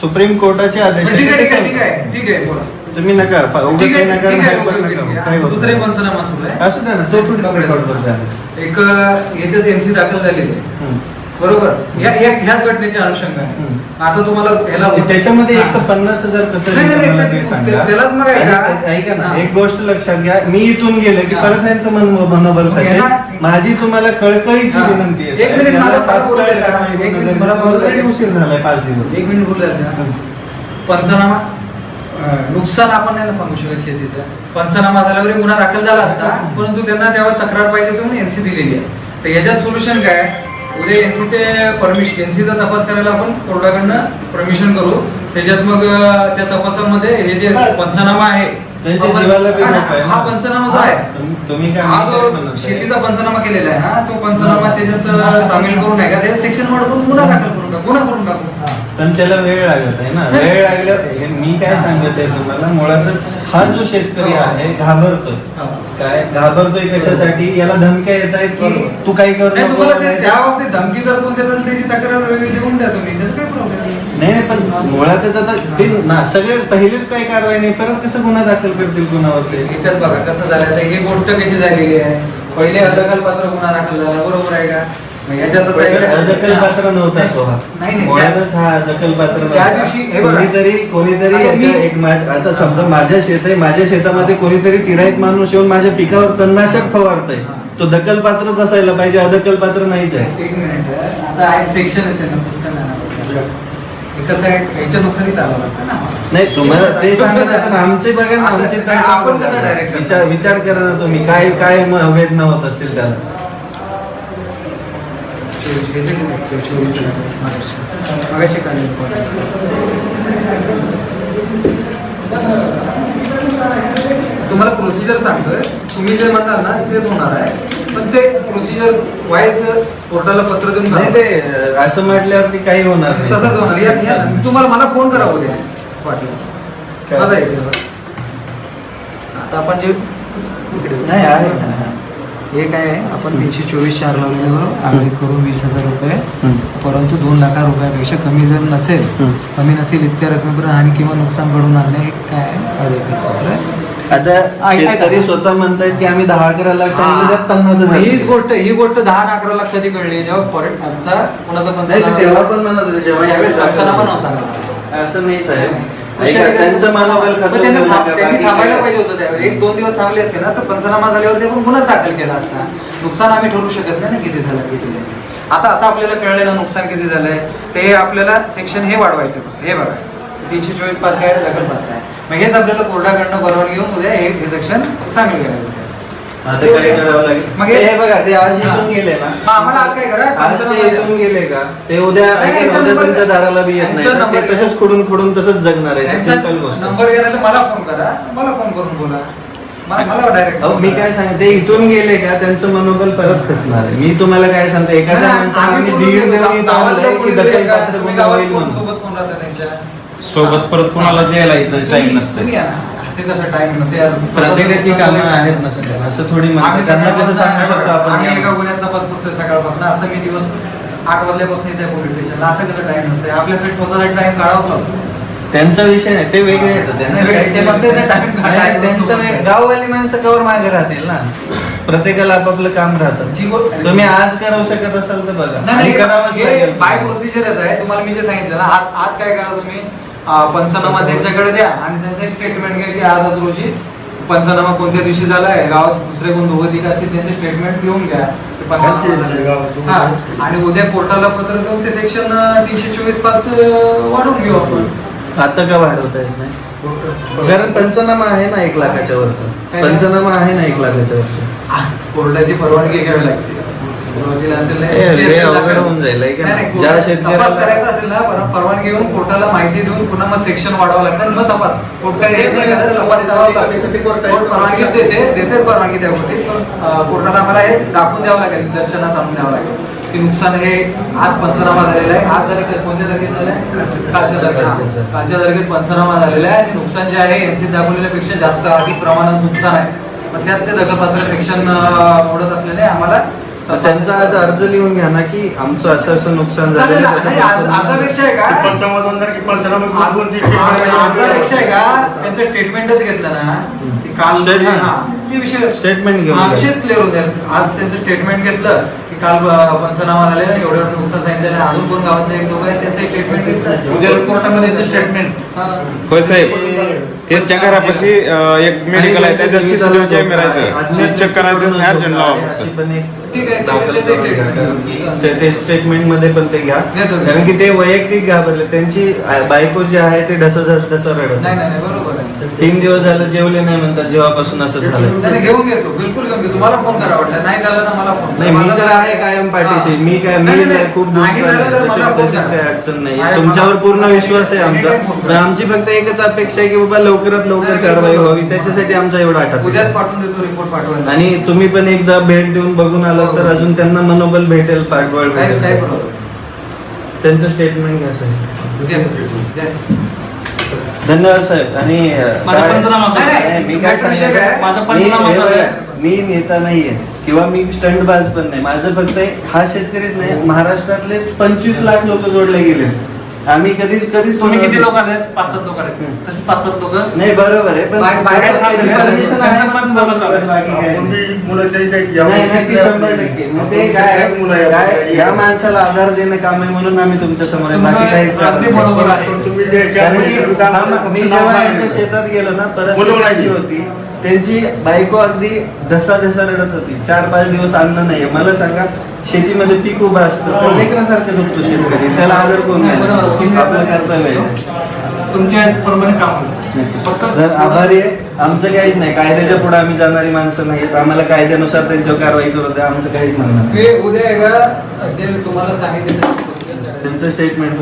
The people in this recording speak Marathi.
सुप्रीम कोर्टाचे आदेश ठीक आहे ठीक आहे ठीक आहे ठीक आहे बोला. चालतं. तुम्ही नका उगाच नका दुसरे. पंचनामा सुरू आहे. असू द्या ना तो थोडी एक याच्यात एनसी दाखल झालेली. आहे बरोबर या या- ह्याच घटनेची अनुषंग आहे हम्म. आता तुम्हाला ह्याला त्याच्यामध्ये एक तर. पन्नास हजार कसं नाही, नाही, देतं मला नाही, ते ते- सांगा. त्यालाच मग? ऐका- ना हा. एक गोष्ट लक्षात घ्या मी इथून गेलो की हा. परत यांचं मन मनोबल मग पाहिजे यांना- माझी तुम्हाला कळकळीची हा. विनंती आहे एक साहेब. मिनिट, मला यांना मला बोलू द्या. तात्काळ कारवाई एक होणं मिनिट, मला गरजेचं बोलू आहे. द्या. Already उशीर झालाय पाच दिवस एक मिनिट बोलले ना पंचनामा अं, नुकसान आपण नाही ना सांगू शकत शेतीचं पंचनामा झाल्यावर गुन्हा दाखल झाला असता परंतु त्यांना तेव्हा तक्रार पाहिजे म्हणून एनसी दिलेली आहे तर याच्यात सोल्युशन काय उद्या एनसीचे परमिशन एनसीचा तपास करायला आपण कोर्टाकडनं परमिशन करू त्याच्यात मग त्या तपासामध्ये हे जे पंचनामा आहे हा पंचनामा जो आहे तुम- तुम्ही काय हा जो? शेतीचा पंचनामा केलेला आहे ना तो पंचनामा त्याच्यात सामील करून आहे का? त्याच्यात सेक्शन वाढवून गुन्हा दाखल करून टाकू गुन्हा करून टाकू. पण त्याला वेळ लागत आहे ना. वेळ लागल्यावर मी काय सांगत आहे तुम्हाला मुळातच हा जो शेतकरी आहे घाबरतोय. हा. काय? घाबरतोय कशासाठी? याला धमक्या येत आहेत की बरोबर. तू काही करू नाही नको, तुम्हाला ते नाही त्या बाबतीत धमकी जर कोण देत असेल त्याची तक्रार वेगळी देऊन द्या तुम्ही त्याचा काय प्रॉब्लेम नाही नाही पण मुळातच आता ते ना सगळे पहिलेच काही कारवाई नाही परत कसं गुन्हा दाखल करतील गुन्हावरती याच्यात बघा कसं झालं? आता ही गोष्ट कशी झालेली आहे? पहिले अदखल पात्र गुन्हा दाखल झाला बरोबर आहे का? मग याच्यात आता पहिले एवढ्या- अदखल पात्र नव्हता तो हा नाही नाही. त्या- मुळातच अदखल पात्र त्या नव्हता. दिवशी बघा. कोणीतरी कोणीतरी एक आता समजा माझ्या शेत आहे माझ्या शेतामध्ये कोणीतरी तिराईत माणूस येऊन माझ्या पिकावर तणनाशक फवारतय. तो दखल पात्रच असायला पाहिजे अदखल पात्र नाहीच आहे. एक मिनिट आता एक सेक्शन आहे त्यांना कसं आहे? ह्याच्यानुसारही चालावं लागतं ना. नाही तुम्हाला ते सांगत आमचे बघा ना आमचे आपण कसं विचार करा ना तुम्ही काय काय वेदना होत असतील त्याला? तुम्हाला प्रोसिजर सांगतोय. तुम्ही जे म्हणाल ना तेच होणार आहे. पण ते प्रोसिजर वाईज कोर्टाला पत्र देऊन नाही. ते असं म्हटल्यावरती काही होणार नाही. तसंच होणार. तुम्हाला मला फोन करा उद्या. येते आता आपण जे नाही आहे. हे काय आहे आपण तीनशे चोवीस चार लावलेल्यावर आवेदन करून वीस हजार रुपये. परंतु दोन लाखा रुपयापेक्षा कमी जर नसेल. कमी नसेल इतक्या रकमेपर्यंत आणि किंवा नुकसान घडून आणणे हे काय आहे. आता शेतकरी स्वतः म्हणतायत की आम्ही दहा अकरा लाख सांगितलं त्यात पन्नास हजार हीच दिले. गोष्ट ही गोष्ट दहा अकरा लाख कधी कळली जेव्हा फॉरेस्ट आमचा कोणाचा नाही ते तेव्हा पण म्हणत होते जेव्हा असं नाही साहेब पण त्यांचं त्यांनी बाकी थांबायला पाहिजे होतं त्यावेळी. एक दोन दिवस थांबले असते ना तर पंचनामा झाल्यावर ते पण गुन्हा दाखल केला असता. नुकसान आम्ही ठरवू शकत नाही ना किती झालं किती नाही. आता आता आपल्याला कळलं ना नुकसान किती झालंय. ते आपल्याला सेक्शन हे वाढवायचं हे बघा. तीनशे चोवीस पाच काय दखल पात्र आहे. मग हेच आपल्याला कोर्टाकडनं परवानगी घेऊन उद्या हे हे सेक्शन चांगले करायचं आता काय करावं लागेल? मग. हे- हे बघा ते आज हा. इथून गेले ना. हा, आम्हाला आज काय करा आज ते पंचनामा- इथून गेले का? ते उद्या नाही, नाही, उद्या यांचा तुमच्या नंबर- दाराला बी येत नाही. यांचा ना. ते नंबर- तसंच खुडून खुडून तसंच जगणार आहे. यांचा सिंपल गोष्ट. नंबर मला फोन करा. मला फोन करून बोला. मला मला डायरेक्ट अहो, मी काय सांगते इथून गेले का त्यांचं मनोबल परत खचणार आहे. मी तुम्हाला काय सांगते एखाद्या माणसाला आम्ही दीड देऊन इथं आणलंय की दखल पात्र गुन्हा होईल म्हणून. सोबत कोण राहतं त्यांच्या? सोबत परत कोणाला द्यायला इथं टाईम तुम्ही- नसतं. असे कसं टाइम. प्रत्येकाची कामं आहेत ना सध्या. असं थोडी. आम्ही त्यांना कसं सांगू शकतो आपण आम्ही एका गुन्ह्यात तपास करतोय सकाळपासून. आता मी दिवस आठ वाजल्यापासून येते पोलीस स्टेशनला असं कसं टाइम नसते आपल्यासाठी स्वतःला टाइम काढावाच लागतो. त्यांचा विषय नाही. ते वेगळे येतात. त्यांचं त्यांचं गाववाली माणसं कवर मागे राहतील ना. प्रत्येकाला आपापलं काम राहतं. जी तुम्ही आज करावू शकत असाल तर बघा. नाही लागेल. बाय प्रोसिजरच आहे. तुम्हाला मी जे सांगितलं ना आज आज काय करा तुम्ही? पंचनामा त्यांच्याकडे द्या आणि त्यांचं एक स्टेटमेंट घ्या की आज आज रोजी पंचनामा कोणत्या दिवशी झालाय? गावात दुसरे कोण दोघं तिघ असतील त्यांचे स्टेटमेंट घेऊन घ्या. ते पंचनामा झालाय. हा आणि उद्या कोर्टाला पत्र देऊन ते सेक्शन तीनशे चोवीस पाच अं, वाढवून घेऊ आपण. आता का वाढवता येत नाही? कारण पंचनामा आहे ना एक लाखाच्या वरचं? पंचनामा आहे ना एक लाखाच्या वरचं. कोर्टाची परवानगी घ्यावी लागते. अवघड होऊन जाईल, तपास करायचा असेल ना परवानगी घेऊन कोर्टाला माहिती देऊन पुन्हा मग सेक्शन वाढवावं लागतं मग तपास. कोर्ट काय परवानगी देते देते परवानगी त्या गोष्टी पण, अं, कोर्टाला आम्हाला हे दाखवून द्यावं लागेल निदर्शनात आणून द्यावं लागेल. की नुकसान हे आज पंचनामा झालेला आहे. आज तारखेत कोणत्या तारखेत झालं? आहे कालच्या तारखेत. कालच्या तारखेत पंचनामा झालेला आहे. आणि नुकसान जे आहे यांची दाखवलेल्यापेक्षा जास्त अधिक प्रमाणात नुकसान आहे. पण त्यात ते दखलपात्र सेक्शन मोडत असल्याने आम्हाला तर त्यांचा आज अर्ज लिहून घ्या ना की आमचं असं असं नुकसान झालं. नाही, अर्जापेक्षा आहे का? अर्जापेक्षा आहे का? त्यांचं स्टेटमेंटच घेतलं ना? की काल Statement. हा, ते विषय Statement घेऊन हा, घ्या. विषयच क्लिअर होऊन जाईल आज त्यांचं स्टेटमेंट घेतलं की काल अं, पंचनामा झालेला एवढं एवढं नुकसान सांगितलेलं आहे. अजून कोण गावातले एक लोक आहेत त्यांचं स्टेटमेंट घेतलं. उद्या कोर्टामध्ये स्टेटमेंट हा. होय साहेब. त्यांच्या घरापाशी अं, एक मेडिकल आहे सीसीटीव्ही कॅमेरा आहे ते. चेक करायचं नाही अर्जंट अशी लावा. पण एक ठीक आहे, ते- दाखल ते-. कारण की स्टेटमेंटमध्ये पण ते घ्या. घेतो, घेतो. कारण की ते वैयक्तिक घाबरले. त्यांची आ- बायको जी आहे ते ढस ढस रडत नाही नाही नाही बरोबर आहे. तीन दिवस झालं जेवले नाही म्हणतात जेव्हापासून असं झालं. नाही, नाही, घेऊन घेतो. बिलकुल घेऊन घेतो. मला फोन करा वाटलं. नाही झालं ना मला फोन नाही मी तर आहे कायम पाठीशी. मी काय मी खूप नाही झालं तर मला तशी- फोन तशीच करा. अडचण नाही. तुमच्यावर मला- पूर्ण विश्वास आहे आमचा. पण. आमची फक्त एकच अपेक्षा आहे की बाबा लवकरात लवकर कारवाई. व्हावी. त्याच्यासाठी आमचा एवढा आठवडा उद्याच पाठवून देतो रिपोर्ट पाठवायला. आणि तुम्ही पण एकदा भेट देऊन बघून आलात तर हो. अजून त्यांना मनोबल भेटेल पाठबळ काय काय भेटेल बरोबर त्यांचं स्टेटमेंट घ्या साहेब. धन्यवाद साहेब आणि माझा काय- पंचनामा नाही, नाही. नाही, मी काय विषय सांगतो काय? माझा मी- पंचनामा हे झालाय. बघा, मी नेता नाहीये किंवा मी स्टंटबाज पण नाही माझं फक्त हा शेतकरीच नाही महाराष्ट्रातले पंचवीस लाख लोक जोडले गेले आम्ही कधीच कधीच तुम्ही किती लोक आहेत? पाच सात लोक आहेत. हम्म. तसे पाच सात लोक? नाही बरोबर आहे पण बाहेर- permission आहे. चालू या माणसाला आधार देणं काम आहे म्हणून आम्ही तुमच्यासमोर आहे. बाकी. बरोबर आहे. मी जेव्हा यांच्या शेतात गेलो ना अशी होती? त्यांची बायको अगदी ढसा ढसा रडत होती चार पाच दिवस अन्न नाहीये. मला सांगा शेतीमध्ये पीक उभं असतं तर लेकरासारखं झोपतो शेतकरी. त्याला आदर कोण नाही तुमच्या प्रमाणे काम. फक्त आभारी आहे. आमचं काहीच नाही. कायद्याच्या पुढे आम्ही जाणारी माणसं नाहीत. आम्हाला कायद्यानुसार त्यांच्यावर कारवाई करू द्या. आमचं काहीच म्हणणं नाही. मी उद्या आहे का? जे तुम्हाला सांगितलं त्यांचं स्टेटमेंट